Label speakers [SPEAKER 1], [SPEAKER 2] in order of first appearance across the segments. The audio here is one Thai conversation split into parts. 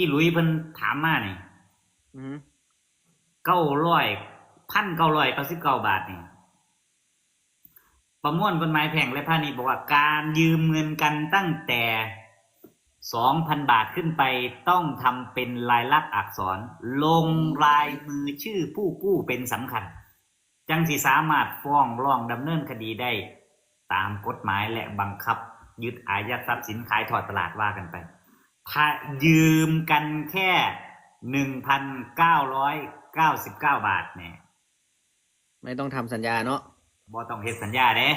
[SPEAKER 1] ที่หลุยเพิ่นถามมานี่
[SPEAKER 2] อืม
[SPEAKER 1] เก้าร้อยพันเก้าร้อยเก้าสิบเก้าบาทนี่ประมวลกฎหมายแพ่งและพาณิชย์บอกว่าการยืมเงินกันตั้งแต่สองพันบาทขึ้นไปต้องทำเป็นลายลักษณ์อักษร ลงลายมือชื่อผู้กู้เป็นสำคัญ จังสิสามารถฟ้องร้องดำเนินคดีได้ ตามกฎหมายและบังคับ ยึดอายัดทรัพย์สินขายถอดตลาดว่ากันไปถ้า ยืมกันแค่หนึ่งพันเก้าร้อยเก้าสิบเก้าบาทเนี่ย
[SPEAKER 2] ไม่ต้องทำสัญญาเนาะ
[SPEAKER 1] บ่ต้องเฮ็ดสัญญาเด้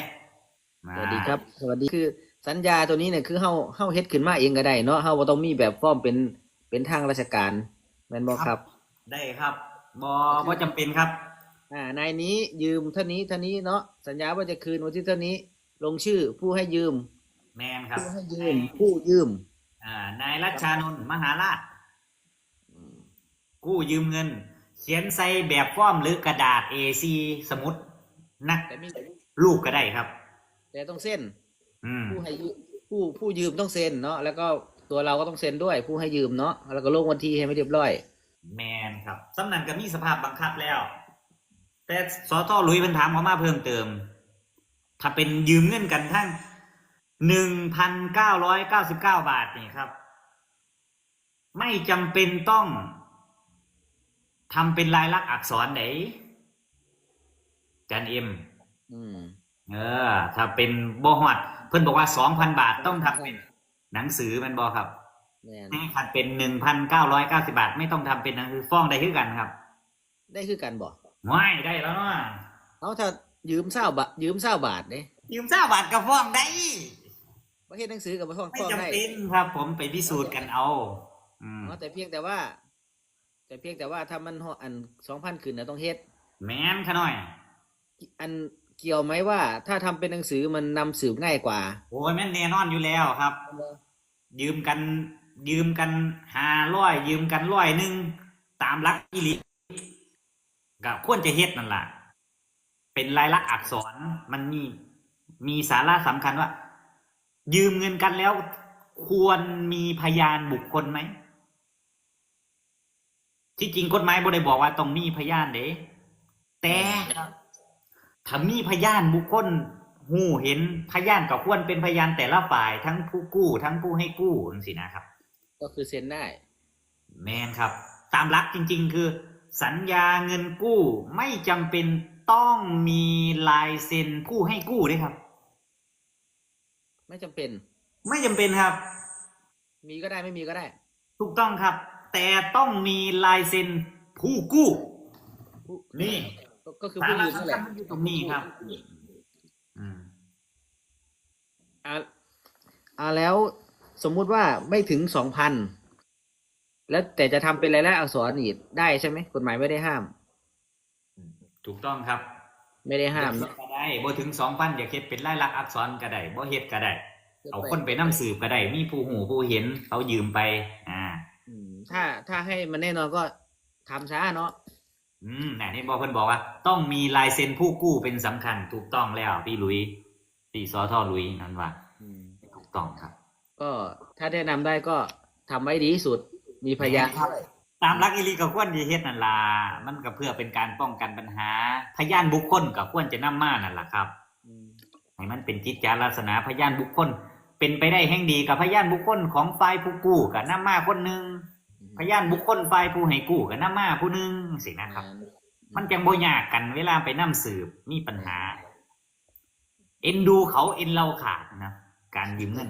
[SPEAKER 2] สวัสดีครับ สวัสดีคือสัญญาตัวนี้เนี่ยคือเฮาเฮาเฮ็ดขึ้นมาเองก็ได้เนาะเฮาบ่ต้องมีแบบฟอร์มเป็นเป็นทางราชการแม่นบ่ครับ
[SPEAKER 1] ได้ครับบ่บ่จำเป็นครับ
[SPEAKER 2] อ่านายนี้ยืมเท่านี้เท่านี้เนาะสัญญาว่าจะคืนวันที่เท่านี้ ลงชื่อผู้ให้ยืม
[SPEAKER 1] แมนครับ
[SPEAKER 2] ผู้ให้ยืม ผู้ยืม
[SPEAKER 1] อ่านายรัชชานนท์มหาราชกู้ยืมเงิน เขียนใส่แบบฟอร์มหรือกระดาษ A4 สมุดนัก
[SPEAKER 2] แต่มี
[SPEAKER 1] ลูกก็ได้ครับ
[SPEAKER 2] แต่ต้องเซ็น
[SPEAKER 1] อืม
[SPEAKER 2] ผู้ให้ยืมผู้ผู้ยืมต้องเซ็นเนาะแล้วก็ตัวเราก็ต้องเซ็นด้วย ผู้ให้ยืมเนาะแล้วก็ลงวันที่ให้ไม่เรียบร้อย
[SPEAKER 1] แมนครับสำนักก็มีสภาพบังคับแล้ว แต่สอทอหลุยเพิ่นถามเขามาเพิ่มเติม ถ้าเป็นยืมเงินกันทั้ง หนึ่งพันเก้าร้อยเก้าสิบเก้าบาทนี่ครับ ไม่จำเป็นต้องทำเป็นลายลักษณ์อักษรไหนจันเอ็ม
[SPEAKER 2] อืม
[SPEAKER 1] เออ ถ้าเป็นบฮอดเพิ่นบอกว่าสองพันบาทต้องทำเป็น หนังสือแมันบอครับ
[SPEAKER 2] แม่น
[SPEAKER 1] ถ้าคันเป็นหนึ่งพันเก้าร้อยเก้าสิบาท ไม่ต้องทำเป็นหนังสือฟ้องได้คือกันครับ
[SPEAKER 2] ได้คือกันบ่
[SPEAKER 1] ว้ายได้แล้วเนาะ
[SPEAKER 2] เอาถ้ายืมเศร้าบาทยืมเศร้าบาทเด้
[SPEAKER 1] ยืมเจ้าบาทกับฟ้องได้
[SPEAKER 2] ประเทศหนังสือกับประฟ้อง
[SPEAKER 1] ไม่
[SPEAKER 2] ฟ้อง
[SPEAKER 1] จำ
[SPEAKER 2] ได้
[SPEAKER 1] เป็นครับผมไปพิสูจน์กันเอา อืม
[SPEAKER 2] อ๋อแต่เพียงแต่ว่า แต่เพียงแต่ว่าถ้ามันฮอดอันสองพันขึ้นนะต้องเฮ็ด
[SPEAKER 1] แมนขะหน่อย
[SPEAKER 2] อันเกี่ยวไหมว่า ถ้าทำเป็นหนังสือมันนำสืบง่ายกว่า
[SPEAKER 1] โอ้ยแม่นแน่นอนอยู่แล้วครับ ยืมกัน ยืมกันห้าร้อยยืมกันร้อยหนึ่งตามหลักอิลิก็ควรจะเฮ็ดนั่นล่ะ เป็นลายลักษณ์อักษรมันมีมีสาระสำคัญว่า ยืมเงินกันแล้ว ควรมีพยานบุคคลไหม ที่จริงกฎหมายบ่ได้บอกว่าต้องมีพยานเด้แต่ถ้ามีพยานบุคคลหูเห็นพยานก็ควรเป็นพยานแต่ละฝ่ายทั้งผู้กู้ ทั้งผู้ให้กู้สินะครับ
[SPEAKER 2] ก็คือเซ็นได้
[SPEAKER 1] แมนครับ ตามหลักจริง ๆ คือ สัญญาเงินกู้ไม่จำเป็นต้องมีลายเซ็นผู้ให้กู้ด้วยครับ
[SPEAKER 2] ไม่จำเป็น
[SPEAKER 1] ไม่จำเป็นครับ
[SPEAKER 2] มีก็ได้ไม่มีก็ได้
[SPEAKER 1] ถูกต้องครับ แต่ต้องมีลายเซ็นผู้กู้
[SPEAKER 2] ผู้
[SPEAKER 1] นี่
[SPEAKER 2] ก็ก็คือ
[SPEAKER 1] สา
[SPEAKER 2] ผู้
[SPEAKER 1] ระ
[SPEAKER 2] ยืมนั่น
[SPEAKER 1] สำ
[SPEAKER 2] แห
[SPEAKER 1] คัญ
[SPEAKER 2] ละ
[SPEAKER 1] มันอยู่ตรงนี้ครับ อืม
[SPEAKER 2] อ่าอ่าแล้วสมมุติว่าไม่ถึงสองพันแล้วแต่จะทำเป็นรายละอักษรอีกได้ใช่ไหมกฎหมายไม่ได้ห้าม
[SPEAKER 1] ถูกต้องครับ
[SPEAKER 2] ไม่ได้ห้าม
[SPEAKER 1] เฮ็ดก็ได้บ่ถึงสองพันอย่าเฮ็ดเป็นลายลักษณ์อักษรก็ได้บ่เฮ็ดก็ได้ เอาคนไปนํสืบก็ได้ มีผู้หูผู้เห็นเขายืมไป อ่า
[SPEAKER 2] อืมถ้าถ้าให้มันแน่นอนก็ทำช้าเนาะ
[SPEAKER 1] อืมน่ะนี่บอกเพิ่นบอกว่า ต้องมีลายเซ็นผู้กู้เป็นสำคัญ ถูกต้องแล้ว พี่หลุยพี่สอทอหลุยนั่นว่า
[SPEAKER 2] อืม
[SPEAKER 1] ถูกต้องครับ
[SPEAKER 2] ก็ถ้าแนะนำได้ก็ทำไว้ดีที่สุดมีพยาน
[SPEAKER 1] ครับ ตามหลักอีหลีก็ควรสิเฮ็ดนั่นล่ะมันก็เพื่อเป็นการป้องกันปัญหา พยานบุคคลก็ควรจะนำมานั่นล่ะครับให้มันเป็นจิตจาลักษณะพยานบุคคล เป็นไปได้แห่งดีกับพยานบุคคลของฝ่ายผู้กู้กับนำมาคนหนึงพยานบุคคลฝ่ายผู้ให้กู้กับนำมาผู้หนึงสินะครับ มันจังบ่ยากกันเวลาไปนํสืบมีปัญหา เอ็นดูเขาเอ็นเราขาดนะการยืมเงิน